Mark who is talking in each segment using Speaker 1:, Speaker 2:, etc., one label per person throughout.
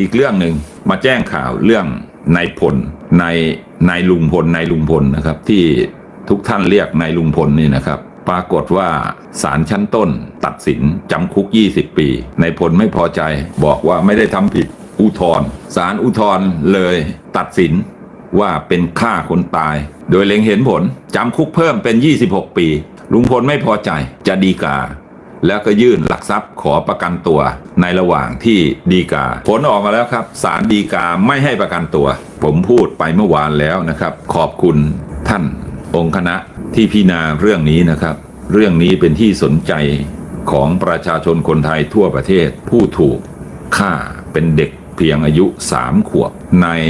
Speaker 1: อีกเรื่องหนึ่งมาแจ้งข่าวเรื่องนายพลนายนายลุงพลนายลุงพลนะครับ ที่ทุกท่านเรียกนายลุงพลนี่นะครับ ปรากฏว่าศาลชั้นต้น ตัดสินจำคุก 20 ปีนายพลไม่พอใจบอกว่าไม่ได้ทำผิดอุทธรณ์ศาลอุทธรณ์เลยตัดสินว่าเป็นฆ่าคนตาย โดยเล็งเห็นผลจำคุกเพิ่มเป็น 26 ปี ลุงพลไม่พอใจจะดีกา แล้วก็ยื่นหลักทรัพย์ขอประกันตัวในระหว่างที่ดีกา ผลออกมาแล้วครับศาลดีกาไม่ให้ประกันตัว ผมพูดไปเมื่อวานแล้วนะครับ ขอบคุณท่านองค์คณะที่พิจารณาเรื่องนี้นะครับ เรื่องนี้เป็นที่สนใจของประชาชนคนไทยทั่วประเทศผู้ถูกฆ่าเป็นเด็กเพียงอายุสามขวบนาย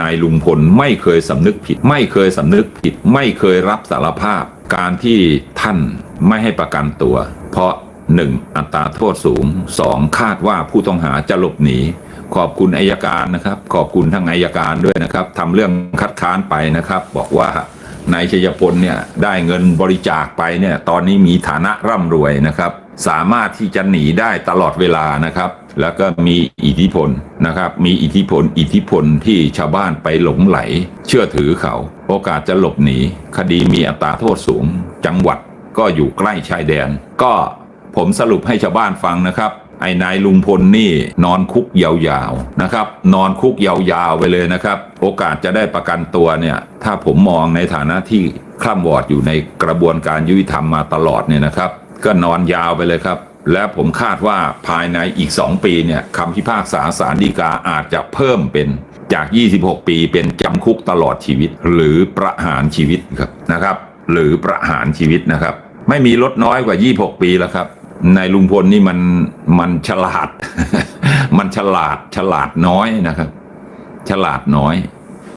Speaker 1: นายลุงพลไม่เคยสำนึกผิด ไม่เคยสำนึกผิด ไม่เคยรับสารภาพ การที่ท่านไม่ให้ประกันตัว เพราะ 1. อัตราโทษสูง 2. คาดว่าผู้ต้องหาจะหลบหนี ขอบคุณอายการนะครับ ขอบคุณทางอายการด้วยนะครับทำเรื่องคัดค้านไปนะครับ บอกว่านายชัยพลเนี่ยได้เงินบริจาคไปเนี่ยตอนนี้มีฐานะร่ำรวยนะครับ สามารถที่จะหนีได้ตลอดเวลานะครับ แล้วก็มีอิทธิพลนะครับ มีอิทธิพล อิทธิพลที่ชาวบ้านไปหลงไหล เชื่อถือเขา โอกาสจะหลบหนี คดีมีอัตราโทษสูง จังหวัดก็อยู่ใกล้ชายแดน ก็ ผมสรุปให้ชาวบ้านฟังนะครับไอ้นายลุงพลนี่นอนคุกยาวๆนะครับ นอนคุกยาวๆไปเลยนะครับ โอกาสจะได้ประกันตัวเนี่ย ถ้าผมมองในฐานะที่คล่ำวอดอยู่ในกระบวนการยุติธรรมมาตลอดเนี่ยนะครับ ก็นอนยาวไปเลยครับ และผมคาดว่าภายในอีก 2 ปีเนี่ยคำพิพากษาสารดีกาอาจจะเพิ่มเป็นจาก 26 ปีเป็นจำคุกตลอดชีวิต หรือประหารชีวิตครับนะครับ หรือประหารชีวิตนะครับ ไม่มีลดน้อยกว่า 26 ปีแล้วครับ นายลุงพลนี่มันมันฉลาด มันฉลาดฉลาดน้อยนะครับ ฉลาดน้อย